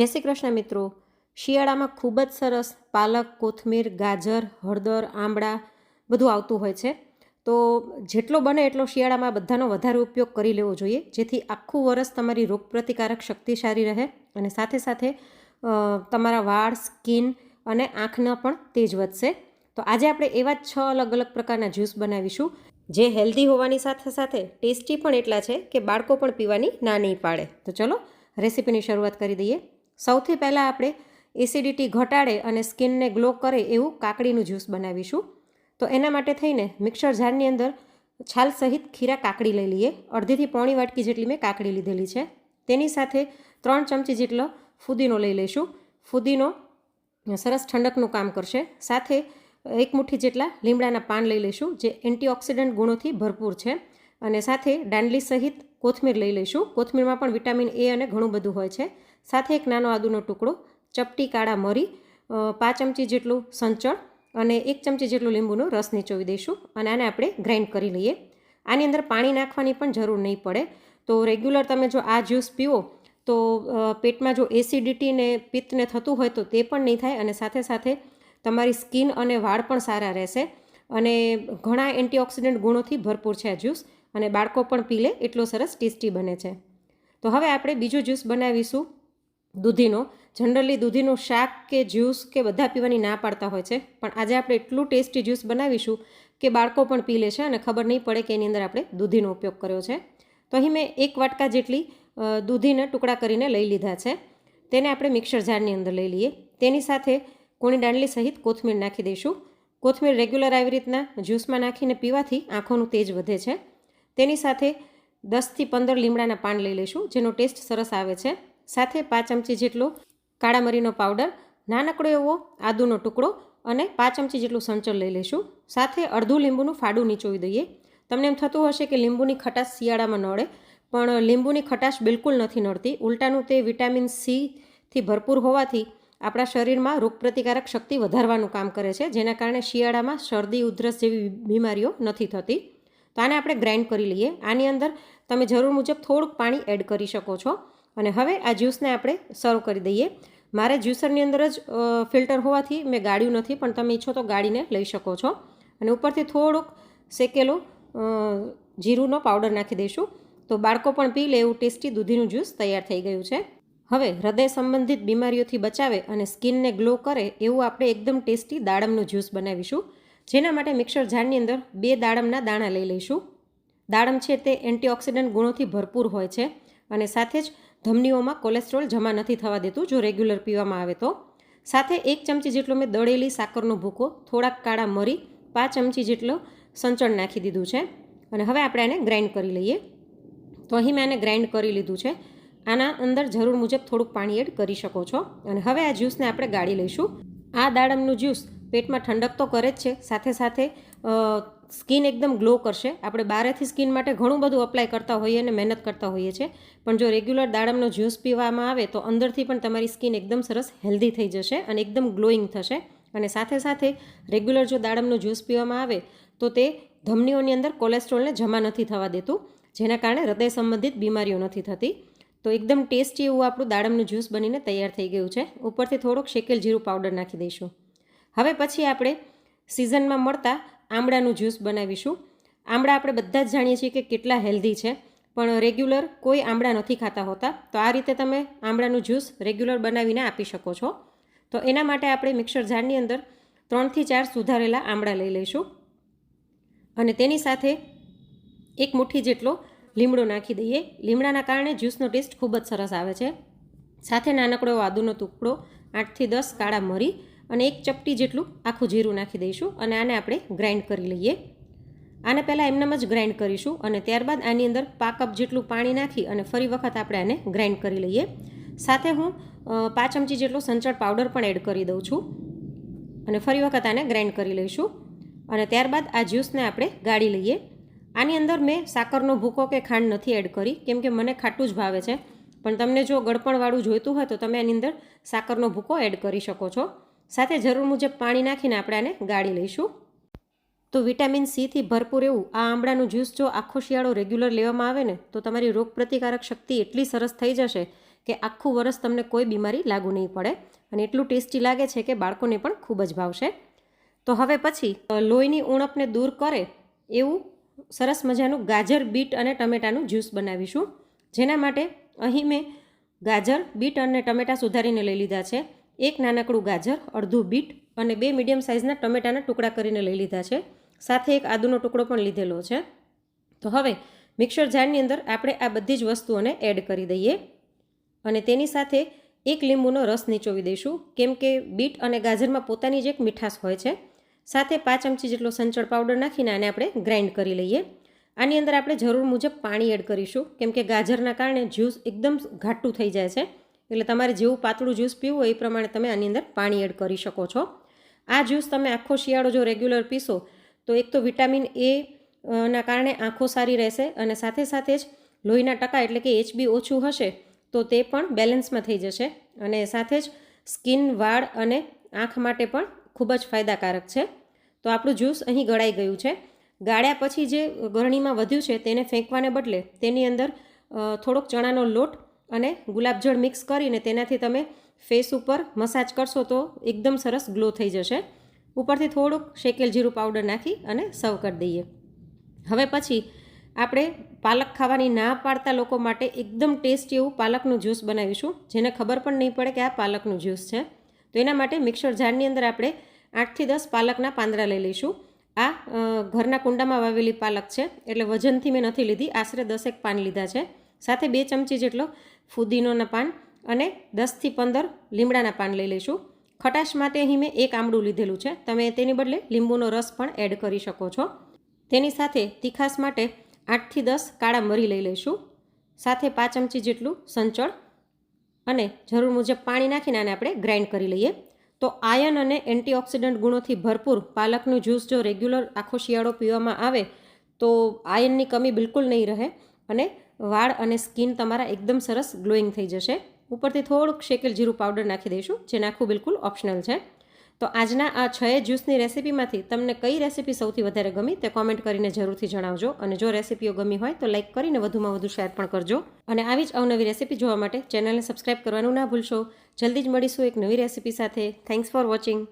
જય શ્રી કૃષ્ણ મિત્રો. શિયાળામાં ખૂબ જ સરસ પાલક, કોથમીર, ગાજર, હળદર આંબળા બધું આવતું હોય છે. તો જેટલો બને એટલો શિયાળામાં બધાનો વધારે ઉપયોગ કરી લેવો જોઈએ. જેથી આખું વરસ તમારી રોગપ્રતિકારક શક્તિ સારી રહે અને સાથે સાથે તમારા વાળ, સ્કિન અને આંખના પણ તેજ વધશે. તો આજે આપણે એવા છ અલગ અલગ પ્રકારના જ્યુસ બનાવીશું. જે હેલ્ધી હોવાની સાથે સાથે ટેસ્ટી પણ એટલા છે કે બાળકો પણ પીવાની ના નહીં પાડે. તો ચલો રેસીપીની શરૂઆત કરી દઈએ. સૌથી પહેલાં આપણે એસિડિટી ઘટાડે અને સ્કિનને ગ્લો કરે એવું કાકડીનું જ્યુસ બનાવીશું. તો એના માટે થઈને મિક્સર જારની અંદર છાલ સહિત ખીરા કાકડી લઈ લઈએ. અડધીથી પોણી વાટકી જેટલી મેં કાકડી લીધેલી છે. તેની સાથે ત્રણ ચમચી જેટલો ફુદીનો લઈ લઈશું. ફુદીનો સરસ ઠંડકનું કામ કરશે. સાથે એક મુઠ્ઠી જેટલા લીમડાના પાન લઈ લઈશું, જે એન્ટીઓક્સિડન્ટ ગુણોથી ભરપૂર છે. અને સાથે દાંડલી સહિત કોથમીર લઈ લઈશું. કોથમીરમાં પણ વિટામિન એ અને ઘણું બધું હોય છે. સાથે એક નાનો આદુનો ટુકડો, ચપટી કાળા મરી પાંચ ચમચી જેટલું સંચળ અને એક ચમચી જેટલું લીંબુનો રસ નીચોવી દઈશું અને આને આપણે ગ્રાઇન્ડ કરી લઈએ. આની અંદર પાણી નાખવાની પણ જરૂર નહીં પડે. તો રેગ્યુલર તમે જો આ જ્યુસ પીવો, તો પેટમાં જો એસિડિટી ને પિત્તને થતું હોય તો તે પણ નહીં થાય અને સાથે સાથે તમારી સ્કિન અને વાળ પણ સારા રહેશે. અને ઘણા એન્ટીઓક્સિડન્ટ ગુણોથી ભરપૂર છે આ જ્યુસ. અને બાળકો પણ પી લે, એટલો સરસ ટેસ્ટી બને છે. તો હવે આપણે બીજું જ્યુસ બનાવીશું. દૂધીનો. જનરલી દૂધીનું શાક કે જ્યુસ કે બધા પીવાની ના પાડતા હોય છે, પણ આજે આપણે એટલું ટેસ્ટી જ્યુસ બનાવીશું કે બાળકો પણ પી લેશે અને ખબર નહીં પડે કે એની અંદર આપણે દૂધીનો ઉપયોગ કર્યો છે. તો અહીં મેં એક વાટકા જેટલી દૂધીના દૂધીને ટુકડા કરીને લઈ લીધા છે. તેને આપણે મિક્સર જારની અંદર લઈ લઈએ. તેની સાથે કોણી દાંડલી સહિત કોથમીર નાખી દઈશું. કોથમીર રેગ્યુલર આવી રીતના જ્યુસમાં નાખીને પીવાથી આંખોનું તેજ વધે છે. તેની સાથે દસથી પંદર લીમડાના પાન લઈ લઈશું, જેનો ટેસ્ટ સરસ આવે છે. સાથે પાંચ ચમચી જેટલો કાળા મરીનો પાવડર, નાનકડો એવો, આદુનો ટુકડો અને પાંચ ચમચી જેટલું સંચળ લઈ લઈશું. સાથે અડધું લીંબુનું ફાડું નીચોવી દઈએ. તમને એમ થતું હશે કે લીંબુની ખટાશ શિયાળામાં નડે, પણ લીંબુની ખટાશ બિલકુલ નથી નડતી. ઉલટાનું તે વિટામિન સીથી ભરપૂર હોવાથી આપણા શરીરમાં રોગપ્રતિકારક શક્તિ વધારવાનું કામ કરે છે, જેના કારણે શિયાળામાં શરદી, ઉધરસ જેવી બીમારીઓ નથી થતી. તો આને આપણે ગ્રાઇન્ડ કરી લઈએ. આની અંદર તમે જરૂર મુજબ થોડુંક પાણી એડ કરી શકો છો. અને હવે આ જ્યુસને આપણે સર્વ કરી દઈએ. મારે જ્યુસરની અંદર જ ફિલ્ટર હોવાથી મેં ગાળ્યું નથી, પણ તમે ઈચ્છો તો ગાળીને લઈ શકો છો. અને ઉપરથી થોડુંક શેકેલો જીરુંનો પાવડર નાખી દઈશું. તો બાળકો પણ પી લે એવું ટેસ્ટી દૂધીનું જ્યુસ તૈયાર થઈ ગયું છે. હવે હૃદય સંબંધિત બીમારીઓથી બચાવે અને સ્કિનને ગ્લો કરે એવું આપણે એકદમ ટેસ્ટી દાડમનું જ્યુસ બનાવીશું. જેના માટે મિક્સર જારની અંદર બે દાડમના દાણા લઈ લઈશું. દાડમ છે તે એન્ટીઓક્સિડન્ટ ગુણોથી ભરપૂર હોય છે અને સાથે જ ધમનીઓમાં કોલેસ્ટ્રોલ જમા નથી થવા દેતું જો રેગ્યુલર પીવામાં આવે તો. સાથે એક ચમચી જેટલો મેં દળેલી સાકરનો ભૂકો, થોડાક કાળા મરી, પાંચ ચમચી જેટલો સંચળ નાખી દીધું છે અને હવે આપણે આને ગ્રાઇન્ડ કરી લઈએ. તો અહીં મેં આને ગ્રાઇન્ડ કરી લીધું છે. આના અંદર જરૂર મુજબ થોડુંક પાણી એડ કરી શકો છો અને હવે આ જ્યુસને આપણે ગાળી લઈશું. આ દાડમનું જ્યુસ પેટમાં ઠંડક તો કરે જ છે. સાથે સાથે સ્કિન એકદમ ગ્લો કરશે. આપણે બારેથી સ્કિન માટે ઘણું બધું અપ્લાય કરતા હોઈએ અને મહેનત કરતા હોઈએ છીએ. પણ જો રેગ્યુલર દાડમનો જ્યુસ પીવામાં આવે તો અંદરથી પણ તમારી સ્કિન એકદમ સરસ હેલ્ધી થઈ જશે અને એકદમ ગ્લોઈંગ થશે. અને સાથે સાથે, રેગ્યુલર જો દાડમનો જ્યુસ પીવામાં આવે તો તે ધમનીઓની અંદર કોલેસ્ટ્રોલને જમા નથી થવા દેતું, જેના કારણે હૃદય સંબંધિત બીમારીઓ નથી થતી. તો એકદમ ટેસ્ટી એવું આપણું દાડમનું જ્યુસ બનીને તૈયાર થઈ ગયું છે. ઉપરથી થોડોક શેકેલ જીરું પાવડર નાખી દઈશું. હવે પછી આપણે સિઝનમાં મળતા આમળાનું જ્યુસ બનાવીશું. આમળા આપણે બધા જ જાણીએ છીએ કે કેટલા હેલ્ધી છે, પણ રેગ્યુલર કોઈ આમળા નથી ખાતા હોતા. તો આ રીતે તમે આમળાનું જ્યુસ રેગ્યુલર બનાવીને આપી શકો છો. તો એના માટે આપણે મિક્સર જારની અંદર ત્રણથી ચાર સુધારેલા આમળા લઈ લઈશું. અને તેની સાથે એક મુઠ્ઠી જેટલો લીમડો નાખી દઈએ. લીમડાના કારણે જ્યુસનો ટેસ્ટ ખૂબ જ સરસ આવે છે. સાથે નાનકડો આદુનો ટુકડો, આઠથી દસ કાળા મરી અને એક ચપટી જેટલું આખું જીરું નાખી દઈશું અને આને આપણે ગ્રાઇન્ડ કરી લઈએ. આને પહેલાં એમનેમ જ ગ્રાઇન્ડ કરીશું અને ત્યારબાદ આની અંદર પા કપ જેટલું પાણી નાખી અને ફરી વખત આપણે આને ગ્રાઇન્ડ કરી લઈએ. સાથે હું પાંચ ચમચી જેટલો સંચળ પાવડર પણ એડ કરી દઉં છું અને ફરી વખત આને ગ્રાઇન્ડ કરી લઈશું. અને ત્યારબાદ આ જ્યુસને આપણે ગાળી લઈએ. આની અંદર મેં સાકરનો ભૂકો કે ખાંડ નથી એડ કરી, કેમ કે મને ખાટું જ ભાવે છે. પણ તમને જો ગળપણવાળું જોઈતું હોય તો તમે આની અંદર સાકરનો ભૂકો એડ કરી શકો છો. સાથે જરૂર મુજબ પાણી નાખીને આપણે આને ગાળી લઈશું. તો વિટામિન સીથી ભરપૂર એવું આ આમળાનું જ્યુસ જો આખો શિયાળો રેગ્યુલર લેવામાં આવે ને, તો તમારી રોગપ્રતિકારક શક્તિ એટલી સરસ થઈ જશે કે આખું વરસ તમને કોઈ બીમારી લાગુ નહીં પડે અને એટલું ટેસ્ટી લાગે છે કે બાળકોને પણ ખૂબ જ ભાવશે. તો હવે પછી લોહીની ઉણપને દૂર કરે એવું સરસ મજાનું ગાજર, બીટ અને ટમેટાનું જ્યુસ બનાવીશું. જેના માટે અહીં મેં ગાજર, બીટ અને ટમેટાં સુધારીને લઈ લીધા છે. એક નાનકડું ગાજર, અડધું બીટ અને બે મીડિયમ સાઇઝના ટમેટાના ટુકડા કરીને લઈ લીધા છે. સાથે એક આદુનો ટુકડો પણ લીધેલો છે. તો હવે મિક્સર જારની અંદર આપણે આ બધી જ વસ્તુઓને એડ કરી દઈએ અને તેની સાથે એક લીંબુનો રસ નીચોવી દઈશું. કેમ કે બીટ અને ગાજરમાં પોતાની જ એક મીઠાશ હોય છે. સાથે પાંચ ચમચી જેટલો સંચળ પાવડર નાખીને આને આપણે ગ્રાઇન્ડ કરી લઈએ. આની અંદર આપણે જરૂર મુજબ પાણી એડ કરીશું. કેમ કે ગાજરના કારણે જ્યુસ એકદમ ઘાટું થઈ જાય છે. એટલે તમારે જેવું પાતળું જ્યુસ પીવું એ પ્રમાણે તમે આની અંદર પાણી એડ કરી શકો છો. આ જ્યુસ તમે આખો શિયાળો જો રેગ્યુલર પીશો, તો એક તો વિટામિન એ ના કારણે આંખો સારી રહેશે અને સાથે સાથે જ લોહીના ટકા એટલે કે એચબી ઓછું હશે, તો તે પણ બેલેન્સમાં થઈ જશે અને સાથે જ સ્કિન, વાળ અને આંખ માટે પણ ખૂબ જ ફાયદાકારક છે. તો આપણું જ્યુસ અહીં ગળાઈ ગયું છે. ગાળ્યા પછી જે ગરણીમાં વધ્યું છે તેને ફેંકવાને બદલે તેની અંદર થોડોક ચણાનો લોટ અને ગુલાબજળ મિક્સ કરીને તેનાથી તમે ફેસ ઉપર મસાજ કરશો તો એકદમ સરસ ગ્લો થઈ જશે. ઉપરથી થોડુંક શેકેલ જીરું પાવડર નાખી અને સર્વ કરી દઈએ. હવે પછી આપણે પાલક ખાવાની ના પાડતા લોકો માટે એકદમ ટેસ્ટી એવું પાલકનું જ્યુસ બનાવીશું, જેને ખબર પણ નહીં પડે કે આ પાલકનું જ્યુસ છે. તો એના માટે મિક્સર જારની અંદર આપણે આઠથી દસ પાલકના પાંદડા લઈ લઈશું. આ ઘરના કુંડામાં વાવેલી પાલક છે, એટલે વજનથી મેં નથી લીધી, આશરે દસેક પાન લીધા છે. સાથે બે ચમચી જેટલો ફુદીનોના પાન અને દસથી પંદર લીમડાના પાન લઈ લઈશું. ખટાશ માટે અહીં મેં એક આમડું લીધેલું છે. તમે તેની બદલે લીંબુનો રસ પણ એડ કરી શકો છો. તેની સાથે તીખાસ માટે આઠથી દસ કાળા મરી લઈ લઈશું. સાથે પાંચ ચમચી જેટલું સંચળ અને જરૂર મુજબ પાણી નાખીને આને આપણે ગ્રાઇન્ડ કરી લઈએ. તો આયન અને એન્ટીઓક્સિડન્ટ ગુણોથી ભરપૂર પાલકનું જ્યુસ જો રેગ્યુલર આખો શિયાળો પીવામાં આવે તો આયનની કમી બિલકુલ નહીં રહે અને વાળ અને સ્કિન તમારા એકદમ સરસ ગ્લોઈંગ થઈ જશે. ઉપરથી થોડુંક શેકેલ જીરું પાવડર નાખી દઈશું જે નાખવું બિલકુલ ઓપ્શનલ છે. તો આજના આ છ જ્યુસની રેસિપીમાંથી તમને કઈ રેસિપી સૌથી વધારે ગમી તે કોમેન્ટ કરીને જરૂરથી જણાવજો. અને જો રેસિપીઓ ગમી હોય તો લાઇક કરીને વધુમાં વધુ શેર પણ કરજો. અને આવી જ અવનવી રેસીપી જોવા માટે ચેનલને સબસ્ક્રાઇબ કરવાનું ના ભૂલશો. જલ્દી જ મળીશું એક નવી રેસીપી સાથે. Thanks for watching